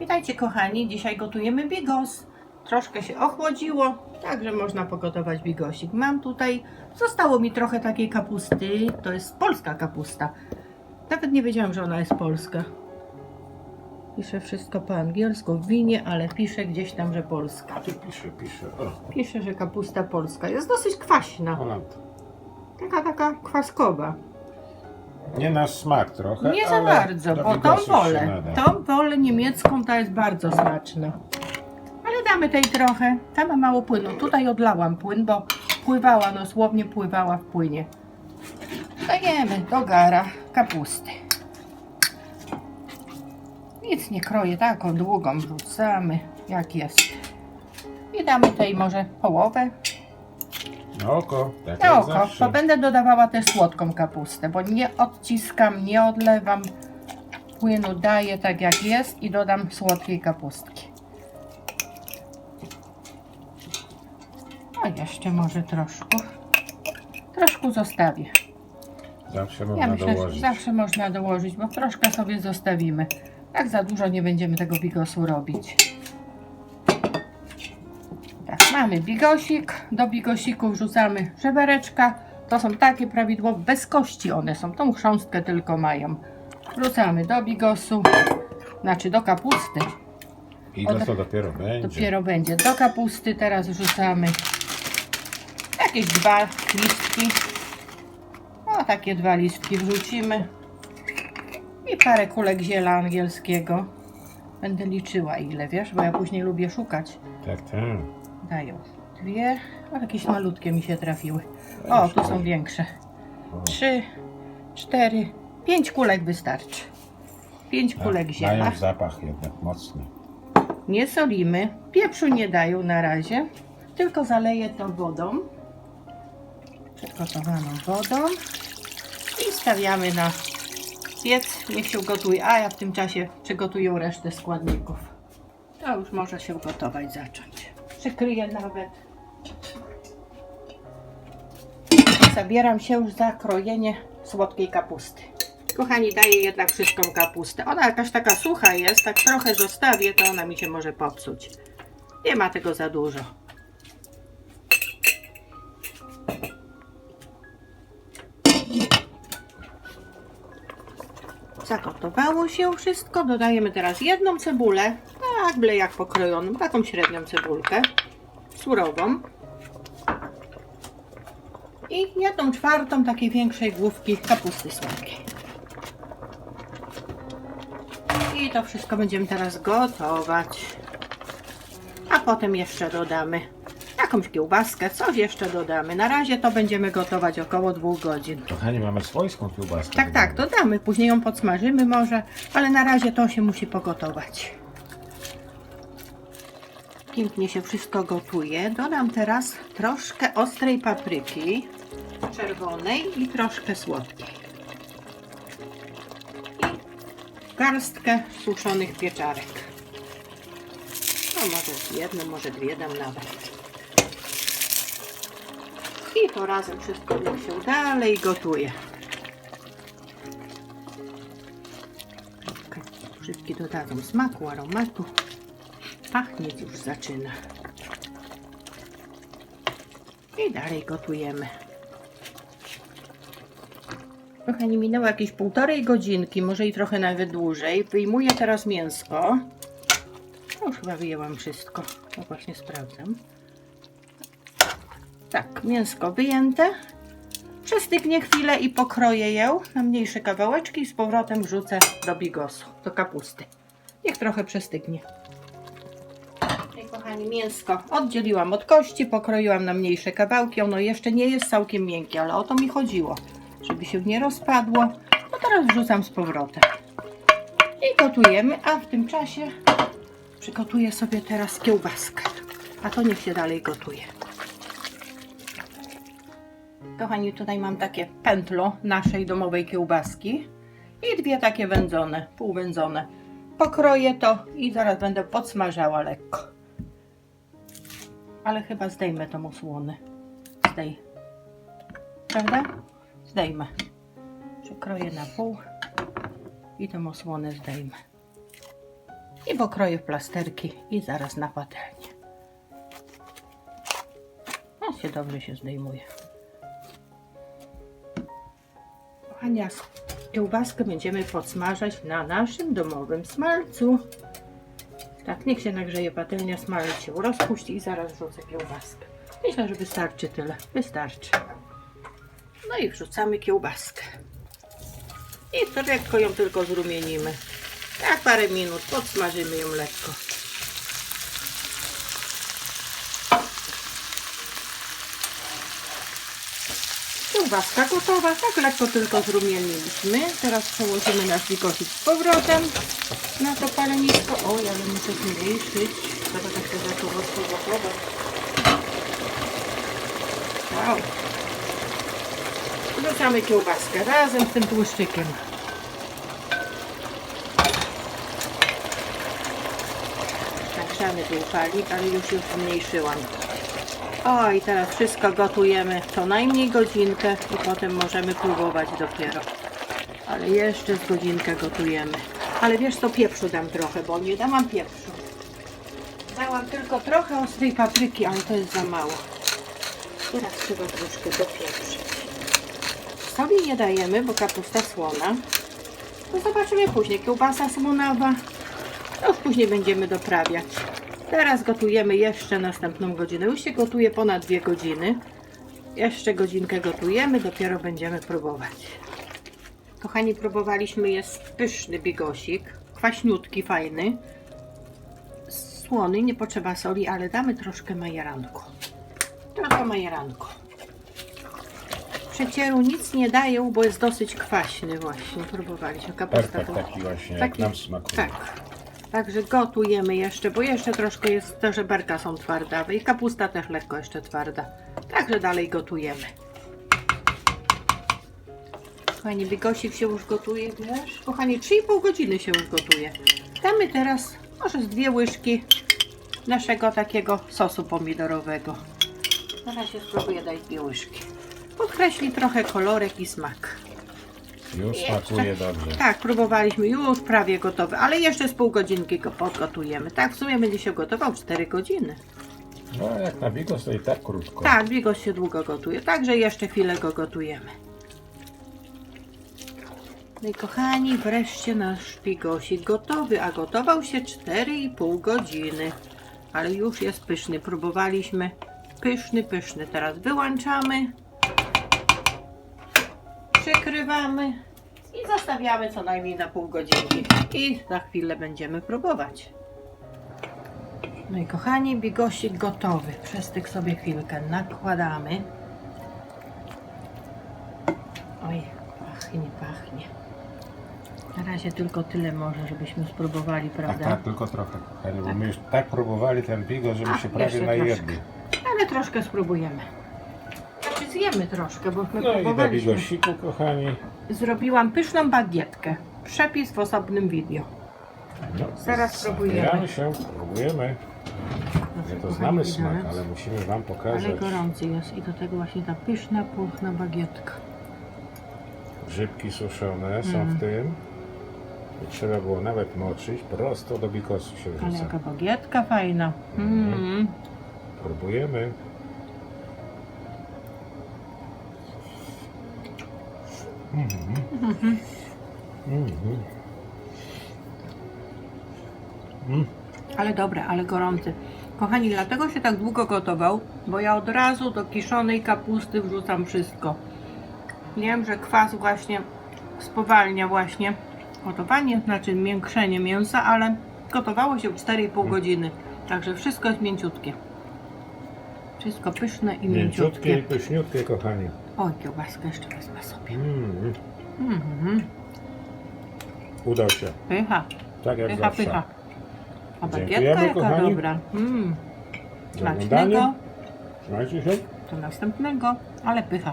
Witajcie kochani, dzisiaj gotujemy bigos. Troszkę się ochłodziło, także można pogotować bigosik. Mam tutaj, zostało mi trochę takiej kapusty, to jest polska kapusta. Nawet nie wiedziałam, że ona jest polska. Pisze wszystko po angielsku w winie, ale pisze gdzieś tam, że polska. A tu pisze, pisze. O, Pisze, że kapusta polska. Jest dosyć kwaśna. Taka, taka kwaskowa. Nie na smak trochę, Nie za ale bardzo, do bo tą się wolę. nada. Tą wolę niemiecką, ta jest bardzo smaczna. Ale damy tej trochę. Ta ma mało płynu. Tutaj odlałam płyn, bo pływała, dosłownie pływała w płynie. Dajemy do gara kapusty. Nic nie kroję, taką długą wrzucamy, jak jest. I damy tej może połowę. Na oko, tak Na jak oko, zawsze. bo będę dodawała też słodką kapustę, bo nie odciskam, nie odlewam. Płynu daję tak jak jest i dodam słodkiej kapustki. A jeszcze może troszkę. Troszkę zostawię. Zawsze można Ja myślę, że dołożyć. zawsze można dołożyć, bo troszkę sobie zostawimy. Tak za dużo nie będziemy tego bigosu robić. Mamy bigosik. Do bigosiku wrzucamy żebereczka. To są takie prawidłowo, bez kości one są. Tą chrząstkę tylko mają. Wrzucamy do bigosu, znaczy do kapusty. I to dopiero będzie. Dopiero będzie do kapusty. Teraz wrzucamy jakieś dwa listki. O, takie dwa listki wrzucimy. I parę kulek ziela angielskiego. Będę liczyła ile, wiesz, bo ja później lubię szukać. Tak, tak. Dają dwie, a jakieś malutkie mi się trafiły. O, tu są większe. Trzy, cztery, pięć kulek wystarczy. Pięć kulek Tak, ziela. Mają zapach jednak mocny. Nie solimy, pieprzu nie dają na razie, tylko zaleję to wodą, przygotowaną wodą i stawiamy na piec, niech się ugotuje, a ja w tym czasie przygotuję resztę składników. To już może się gotować zacząć. Przykryję nawet. Zabieram się już za krojenie słodkiej kapusty. Kochani, daję jednak wszystką kapustę. Ona jakaś taka sucha jest, tak trochę zostawię, to ona mi się może popsuć. Nie ma tego za dużo. Zagotowało się wszystko. Dodajemy teraz jedną cebulę, tak byle jak pokrojoną, taką średnią cebulkę, surową. I jedną czwartą takiej większej główki kapusty słodkiej. I to wszystko będziemy teraz gotować. A potem jeszcze dodamy jakąś kiełbaskę, coś jeszcze dodamy. Na razie to będziemy gotować około dwóch godzin. Kochani, mamy swojską kiełbaskę. Tak, tak, dodamy. Później ją podsmażymy może, ale na razie to się musi pogotować. Pięknie się wszystko gotuje. Dodam teraz troszkę ostrej papryki czerwonej i troszkę słodkiej. I garstkę suszonych pieczarek. No może jedną, może dwie dam nawet. I to razem wszystko się dalej gotuje. Wszystkie dodadzą smaku, aromatu. Pachnieć już zaczyna. I dalej gotujemy. Kochani, minęło jakieś półtorej godzinki, może i trochę nawet dłużej. Wyjmuję teraz mięsko. No już chyba wyjęłam wszystko. No właśnie sprawdzam. Tak, mięsko wyjęte. Przestygnie chwilę i pokroję ją na mniejsze kawałeczki i z powrotem wrzucę do bigosu, do kapusty. Niech trochę przestygnie. Kochani, mięsko oddzieliłam od kości, pokroiłam na mniejsze kawałki. Ono jeszcze nie jest całkiem miękkie, ale o to mi chodziło, żeby się nie rozpadło. No teraz wrzucam z powrotem. I gotujemy, a w tym czasie przygotuję sobie teraz kiełbaskę. A to niech się dalej gotuje. Kochani, tutaj mam takie pętlo naszej domowej kiełbaski i dwie takie wędzone, półwędzone. Pokroję to i zaraz będę podsmażała lekko. Ale chyba zdejmę tą osłonę. Zdej. Prawda? Zdejmę. Przekroję na pół i tą osłonę zdejmę. I pokroję w plasterki i zaraz na patelnię. No się dobrze się zdejmuje. Kochani, a kiełbaskę będziemy podsmażać na naszym domowym smalcu. Tak, niech się nagrzeje patelnia, smalec się rozpuści i zaraz wrzucę kiełbaskę. Myślę, że wystarczy tyle. Wystarczy. No i wrzucamy kiełbaskę. I to lekko ją tylko zrumienimy. Tak parę minut podsmażymy ją lekko. Kiełbaska gotowa, tak lekko tylko zrumieniliśmy. Teraz przełożymy nasz wikosik z powrotem na to palenisko. Oj, ale muszę zmniejszyć. Teraz tak się zaczęło spowodować. Wow. Wrzucamy kiełbaskę razem z tym tłuszczykiem. Nagrzany był palik, ale już już zmniejszyłam. O, i teraz wszystko gotujemy co najmniej godzinkę i potem możemy próbować dopiero. Ale jeszcze z godzinkę gotujemy. Ale wiesz co, pieprzu dam trochę, bo nie dałam pieprzu. Dałam tylko trochę ostrej papryki, ale to jest za mało. Teraz trzeba troszkę dopieprzyć. Sobie nie dajemy, bo kapusta słona. To zobaczymy później. Kiełbasa słonawa. To już później będziemy doprawiać. Teraz gotujemy jeszcze następną godzinę. Już się gotuje ponad dwie godziny. Jeszcze godzinkę gotujemy, dopiero będziemy próbować. Kochani, próbowaliśmy, jest pyszny bigosik. Kwaśniutki, fajny. Słony, nie potrzeba soli, ale damy troszkę majeranku. Trochę majeranku. Przecieru nic nie dają, bo jest dosyć kwaśny właśnie. Próbowaliśmy. Tak, Kapusta tak, była- taki właśnie, jak nam smakuje. tak. Także gotujemy jeszcze, bo jeszcze troszkę jest, te żeberka są twardawe i kapusta też lekko jeszcze twarda. Także dalej gotujemy. Kochani, bigosik się już gotuje, wiesz? Kochani, 3,5 godziny się już gotuje. Damy teraz może z dwie łyżki naszego takiego sosu pomidorowego. Na razie spróbuję dać dwie łyżki. Podkreśli trochę kolorek i smak. Już smakuje dobrze. Tak, próbowaliśmy już prawie gotowy, ale jeszcze z pół godzinki go podgotujemy. Tak, w sumie będzie się gotował 4 godziny. No jak na bigos to i tak krótko. Tak, bigos się długo gotuje, także jeszcze chwilę go gotujemy. No i kochani, wreszcie nasz bigosik gotowy, a gotował się 4,5 godziny. Ale już jest pyszny, próbowaliśmy. Pyszny, pyszny. Teraz wyłączamy. Przykrywamy i zostawiamy co najmniej na pół godzinki. I za chwilę będziemy próbować. No i kochani, bigosik gotowy. Przestyk sobie chwilkę nakładamy. Oj, pachnie, pachnie. Na razie tylko tyle może, żebyśmy spróbowali, Tak, prawda? tak, tylko trochę. kochani, Bo my już tak próbowali ten bigos, żeby A, się prawie jeszcze najedli. Ale troszkę spróbujemy. Zjemy troszkę, bo my No i do próbowaliśmy. bigosiku, kochani. Zrobiłam pyszną bagietkę. Przepis w osobnym video. No, Zaraz spróbujemy. zabieramy się, próbujemy. My to Kochani, znamy widelec. smak, ale musimy wam Ale pokazać. gorący jest i do tego właśnie ta pyszna, puchna bagietka. Grzybki suszone są Mm. w tym. I trzeba było nawet moczyć. Prosto do bigosu się Ale wrzuca. jaka bagietka fajna. Mm. Próbujemy. Ale dobre, ale gorący. Kochani, dlatego się tak długo gotował, bo ja od razu do kiszonej kapusty wrzucam wszystko. Wiem, że kwas właśnie spowalnia właśnie gotowanie, znaczy miększenie mięsa, ale gotowało się w 4,5 godziny. Także wszystko jest mięciutkie. Wszystko pyszne i Mięciutkie i mięciutkie. pyszniutkie, kochani. Oj, kiełbaskę jeszcze wezmę sobie. Mm. Mhm. Udał się. Pycha, Tak jak pycha, zawsze. pycha. A Dziękujemy, bagietka jaka kochani. dobra. Mm. Smacznego. Trzymajcie się. Do następnego, ale pycha.